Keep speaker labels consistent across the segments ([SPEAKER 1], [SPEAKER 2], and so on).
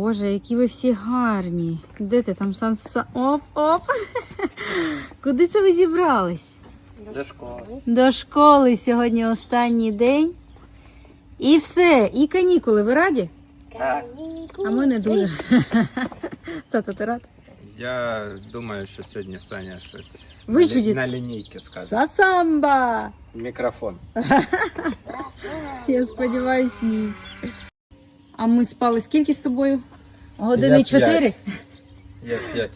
[SPEAKER 1] Боже, які ви всі гарні. Де ти там санса? Оп, оп. Куди це ви зібрались?
[SPEAKER 2] До школи.
[SPEAKER 1] До школи сьогодні останній день. І все, і канікули. Ви раді?
[SPEAKER 2] Так.
[SPEAKER 1] А ми не дуже. Тато, ти рад?
[SPEAKER 3] Я думаю, що сьогодні Саня щось
[SPEAKER 1] Вичудить.
[SPEAKER 3] на лінійки скаже.
[SPEAKER 1] Сасамба!
[SPEAKER 3] Мікрофон.
[SPEAKER 1] Я сподіваюсь, ні. А ми спали скільки з тобою? Години чотири?
[SPEAKER 3] п'ять. Я п'ять.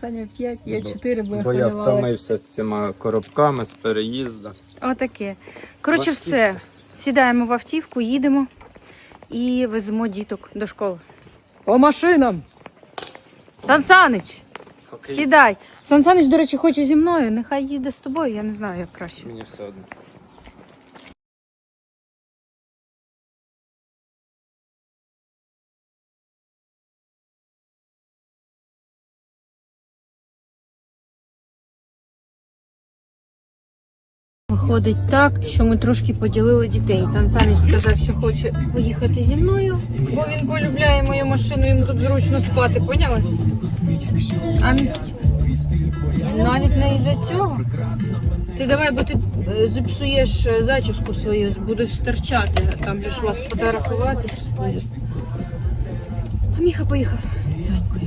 [SPEAKER 1] Саня п'ять, я чотири, бо я
[SPEAKER 3] Бо я втомився з цими коробками з переїзду.
[SPEAKER 1] Отаке. Коротше,
[SPEAKER 3] Важкі
[SPEAKER 1] все.
[SPEAKER 3] все.
[SPEAKER 1] Сідаємо в автівку, їдемо і веземо діток до школи. По машинам! Сансанич! Сідай! Сансанич, до речі, хоче зі мною. Нехай їде з тобою, я не знаю, як краще.
[SPEAKER 3] Мені все одно.
[SPEAKER 1] Виходить так, що ми трошки поділили дітей. Сан Санич сказав, що хоче поїхати зі мною, бо він полюбляє мою машину, йому тут зручно спати, поняли? А навіть не із-за цього. Ти давай, бо ти е, зіпсуєш е, зачіску свою, будеш стерчати, там же ж вас фотографувати. А Міха поїхав з Санькою.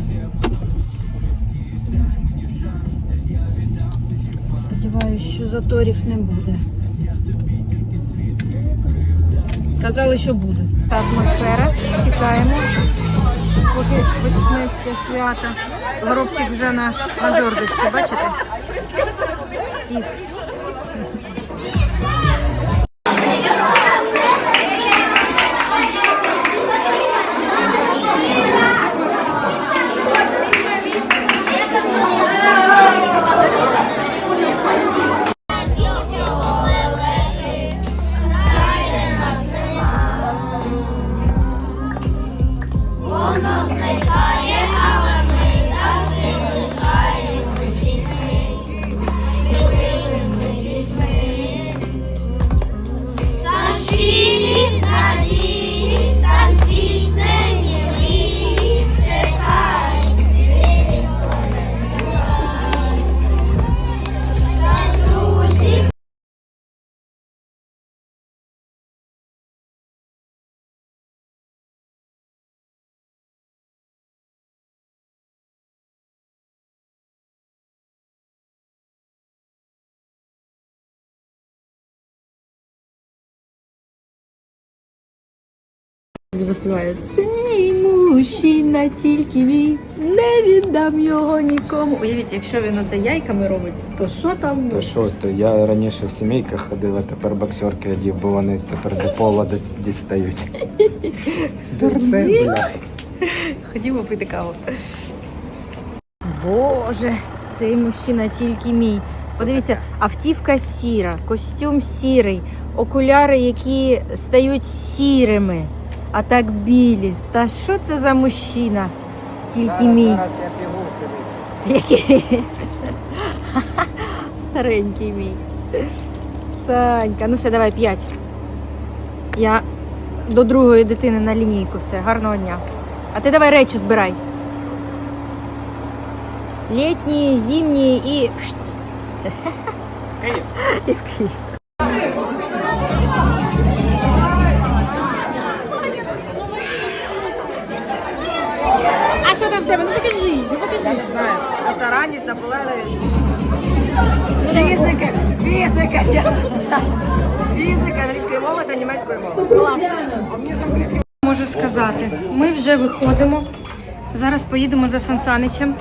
[SPEAKER 1] Заторів не буде. Казали, що буде. Та атмосфера. чекаємо, поки почнеться свято. Горобчик вже наш на жордочці, бачите? Всіх. Заспіваю цей мужчина тільки мій, не віддам його нікому. Уявіть, якщо він оце яйками робить, то що там?
[SPEAKER 3] То що, то я раніше в сімейках ходила, тепер боксерки одів, бо вони тепер до пола дос- дістають.
[SPEAKER 1] Дурний.
[SPEAKER 3] Бля.
[SPEAKER 1] Ходімо пити каву. Боже, цей мужчина тільки мій. Подивіться, автівка сіра, костюм сірий, окуляри, які стають сірими, а так білі. Та що це за мужчина? Тільки мій.
[SPEAKER 3] Зараз я пігулки
[SPEAKER 1] Який? Старенький мій. Санька, ну все, давай п'ять. Я до другої дитини на лінійку. Все, гарного дня. А ти давай речі збирай. Літні, зимні і. І в Київ.
[SPEAKER 4] На старанність, наполегливість. Фізика, фізика, фізика, англійської мови та німецької мови.
[SPEAKER 1] Можу сказати, ми вже виходимо. Зараз поїдемо за Сансаничем.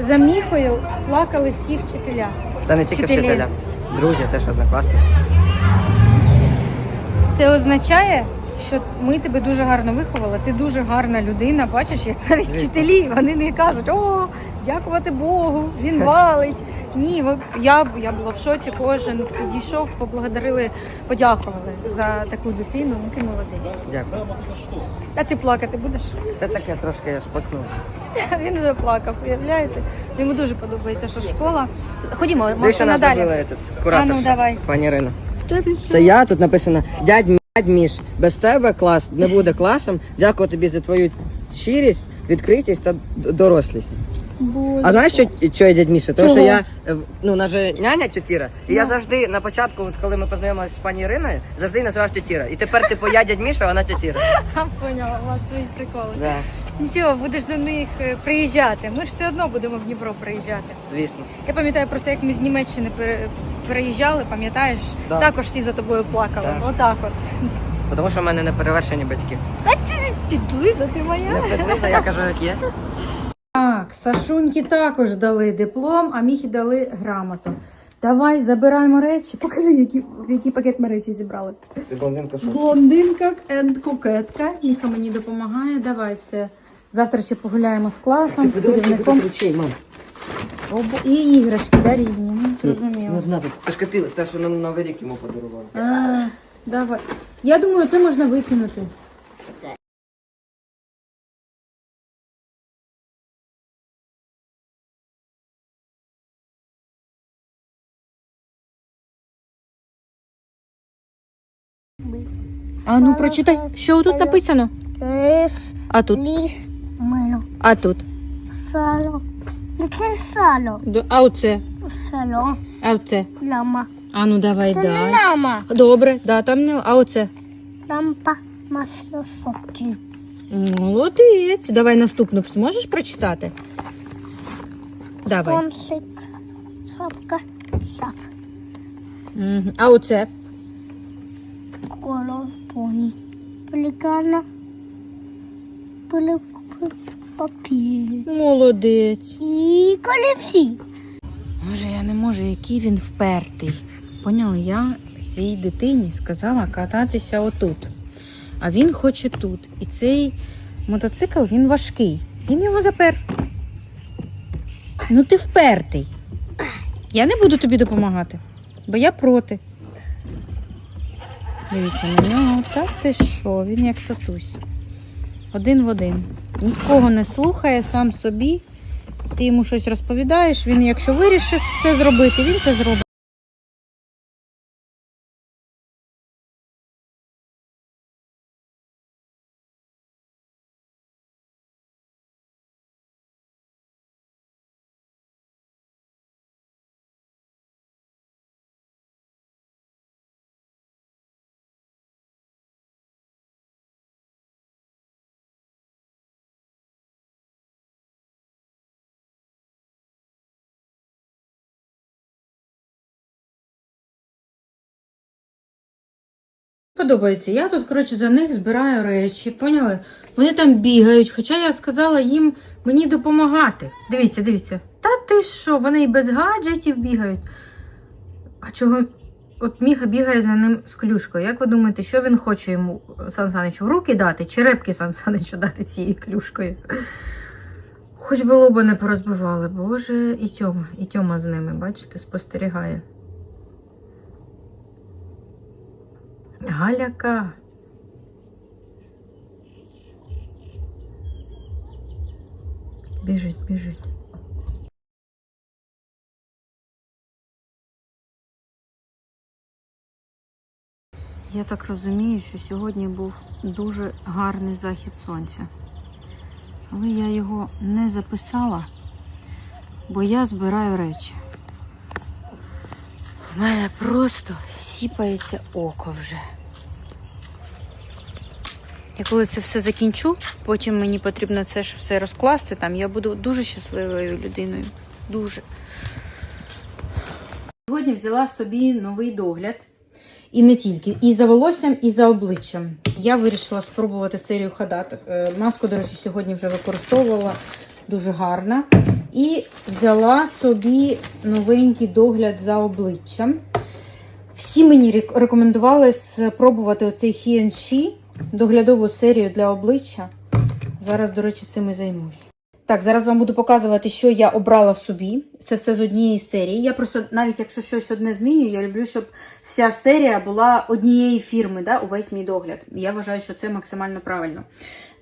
[SPEAKER 1] За Міхою плакали всі вчителя.
[SPEAKER 4] Та не тільки
[SPEAKER 1] Вчителі.
[SPEAKER 4] вчителя. Друзі, теж однокласники.
[SPEAKER 1] Це означає, що ми тебе дуже гарно виховали. Ти дуже гарна людина. Бачиш, як навіть вчителі вони не кажуть, о, дякувати Богу, він валить. Ні, я, я була в шоці, кожен підійшов, поблагодарили, подякували за таку дитину. Ну ти молодець.
[SPEAKER 4] Дякую.
[SPEAKER 1] А ти плакати будеш?
[SPEAKER 4] Та таке трошки я споткнув.
[SPEAKER 1] Він вже плакав, уявляєте? Йому дуже подобається, що школа. Ходімо,
[SPEAKER 4] Ви що
[SPEAKER 1] машина
[SPEAKER 4] нас
[SPEAKER 1] далі.
[SPEAKER 4] зробили тут?
[SPEAKER 1] А ну давай.
[SPEAKER 4] Пані Ірино.
[SPEAKER 1] Та ти що?
[SPEAKER 4] Це я, тут написано дядь Міш, без тебе клас не буде класом. Дякую тобі за твою щирість, відкритість та дорослість.
[SPEAKER 1] Боже.
[SPEAKER 4] А знаєш, що, що я дядь Міша? Тому що
[SPEAKER 1] Чого?
[SPEAKER 4] я е, ну, на же няня тітіра, і я завжди на початку, от коли ми познайомилися з пані Іриною, завжди її називав тітіра. І тепер, типу, я дядь Міша, а вона тітіра.
[SPEAKER 1] Я поняла, у вас свої приколи.
[SPEAKER 4] Да,
[SPEAKER 1] Нічого, будеш до них е, приїжджати. Ми ж все одно будемо в Дніпро приїжджати.
[SPEAKER 4] звісно.
[SPEAKER 1] Я пам'ятаю просто, як ми з Німеччини пере- переїжджали, пам'ятаєш?
[SPEAKER 4] Да.
[SPEAKER 1] Також всі за тобою плакали.
[SPEAKER 4] Так.
[SPEAKER 1] Отак от.
[SPEAKER 4] Тому що в мене не перевершені батьки.
[SPEAKER 1] Підлиза ти моя.
[SPEAKER 4] Не підлиза, я кажу, як є.
[SPEAKER 1] Так, Сашуньки також дали диплом, а Міхі дали грамоту. Давай забираємо речі. Покажи, які, в який пакет ми речі зібрали.
[SPEAKER 3] Це блондинка, що?
[SPEAKER 1] Блондинка енд кокетка. Міха мені допомагає. Давай все. Завтра ще погуляємо з класом, з керівником.
[SPEAKER 4] ключей, мам.
[SPEAKER 1] Обо- І іграшки, да, різні. Ну, зрозуміло.
[SPEAKER 4] Ну. Це ж копіли, те, що на Новий рік йому подарували.
[SPEAKER 1] А, давай. Я думаю, це можна викинути. А ну прочитай, що тут написано?
[SPEAKER 5] Ліс,
[SPEAKER 1] А тут?
[SPEAKER 5] ліс, мило,
[SPEAKER 1] А тут?
[SPEAKER 5] сало. Це сало.
[SPEAKER 1] А оце?
[SPEAKER 5] Сало,
[SPEAKER 1] А оце?
[SPEAKER 5] ляма.
[SPEAKER 1] А ну давай,
[SPEAKER 5] Це не
[SPEAKER 1] дай. Добре, да, там не. А оце?
[SPEAKER 5] Лампа, масло, сопті.
[SPEAKER 1] Молодець. Давай наступну зможеш прочитати? Давай.
[SPEAKER 5] Консик, шапка, шап.
[SPEAKER 1] А оце?
[SPEAKER 5] Коло, поні. Пелікана, папір.
[SPEAKER 1] Молодець.
[SPEAKER 5] І колівсі.
[SPEAKER 1] Може, я не можу, який він впертий. Поняли, я цій дитині сказала кататися отут. А він хоче тут. І цей мотоцикл він важкий. Він його запер. Ну ти впертий. Я не буду тобі допомагати, бо я проти. Дивіться на нього. Та ти що? Він як татусь. Один в один. Нікого не слухає, сам собі. Ти йому щось розповідаєш, він, якщо вирішив це зробити, він це зробить. Подобається. Я тут, коротше, за них збираю речі, поняли? Вони там бігають, хоча я сказала їм мені допомагати. Дивіться, дивіться. Та ти що, вони і без гаджетів бігають. А чого? От Міха бігає за ним з клюшкою. Як ви думаєте, що він хоче йому Сан Саничу в руки дати, чи репки Сан Саничу дати цією клюшкою? Хоч би лоба не порозбивали, боже, і Тьома, і Тьома з ними, бачите, спостерігає. Галяка. Біжить, біжить. Я так розумію, що сьогодні був дуже гарний захід сонця. Але я його не записала, бо я збираю речі. У мене просто сіпається око вже. Я коли це все закінчу, потім мені потрібно це ж все розкласти там. Я буду дуже щасливою людиною. Дуже. Сьогодні взяла собі новий догляд. І не тільки, і за волоссям, і за обличчям. Я вирішила спробувати серію хадат. Е, Маску, до речі, сьогодні вже використовувала дуже гарна. І взяла собі новенький догляд за обличчям. Всі мені рекомендували спробувати оцей He She, доглядову серію для обличчя. Зараз, до речі, цим і займусь. Так, зараз вам буду показувати, що я обрала собі. Це все з однієї серії. Я просто, навіть якщо щось одне змінюю, я люблю, щоб вся серія була однієї фірми, да, увесь мій догляд. Я вважаю, що це максимально правильно.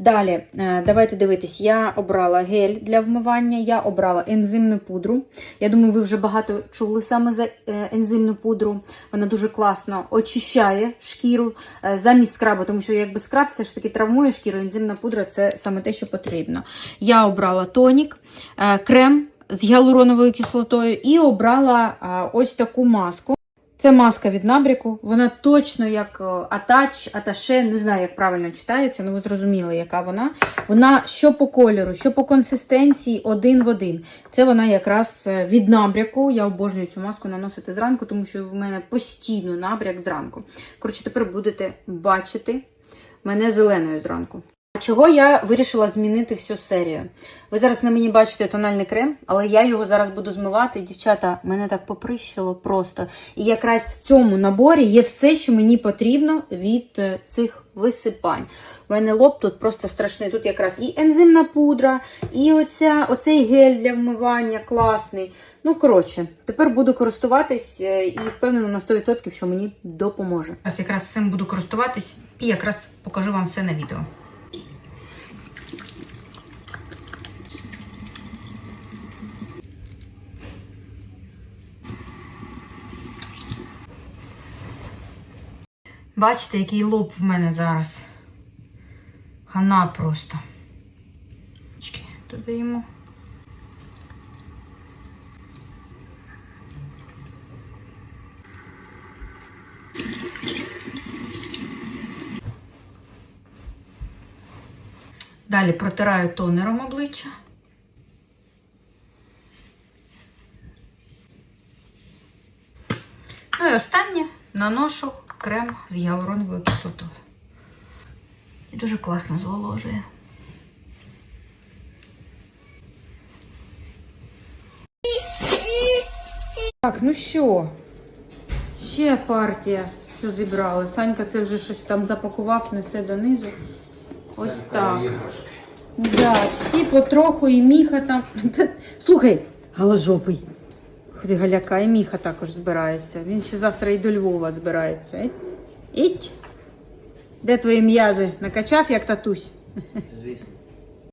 [SPEAKER 1] Далі, е, давайте дивитись. Я обрала гель для вмивання, я обрала ензимну пудру. Я думаю, ви вже багато чули саме за е, ензимну пудру. Вона дуже класно очищає шкіру е, замість скрабу, тому що якби скраб все ж таки травмує шкіру, ензимна пудра це саме те, що потрібно. Я обрала тонік, е, крем з гіалуроновою кислотою і обрала е, ось таку маску. Це маска від набряку. Вона точно як е, атач, аташе, не знаю, як правильно читається, але ви зрозуміли, яка вона. Вона що по кольору, що по консистенції один в один. Це вона якраз від набряку. Я обожнюю цю маску наносити зранку, тому що в мене постійно набряк зранку. Коротше, тепер будете бачити мене зеленою зранку. Чого я вирішила змінити всю серію? Ви зараз на мені бачите тональний крем, але я його зараз буду змивати. Дівчата, мене так поприщило просто. І якраз в цьому наборі є все, що мені потрібно від е, цих висипань. У мене лоб тут просто страшний. Тут якраз і ензимна пудра, і оця, оцей гель для вмивання класний. Ну, коротше, тепер буду користуватись е, і впевнена на 100%, що мені допоможе. Зараз якраз цим буду користуватись і якраз покажу вам все на відео. Бачите, який лоб в мене зараз. Хана просто. Чекай, додаємо. Далі протираю тонером обличчя. Ну і останнє наношу крем з гіалуроновою кислотою. І дуже класно зволожує. Так, ну що? Ще партія, що зібрали. Санька це вже щось там запакував, несе донизу. Ось так. Да, всі потроху і міха там. Слухай, галожопий. Галяка, і міха також збирається. Він ще завтра і до Львова збирається. Ідь. Де твої м'язи? Накачав як татусь?
[SPEAKER 4] Звісно.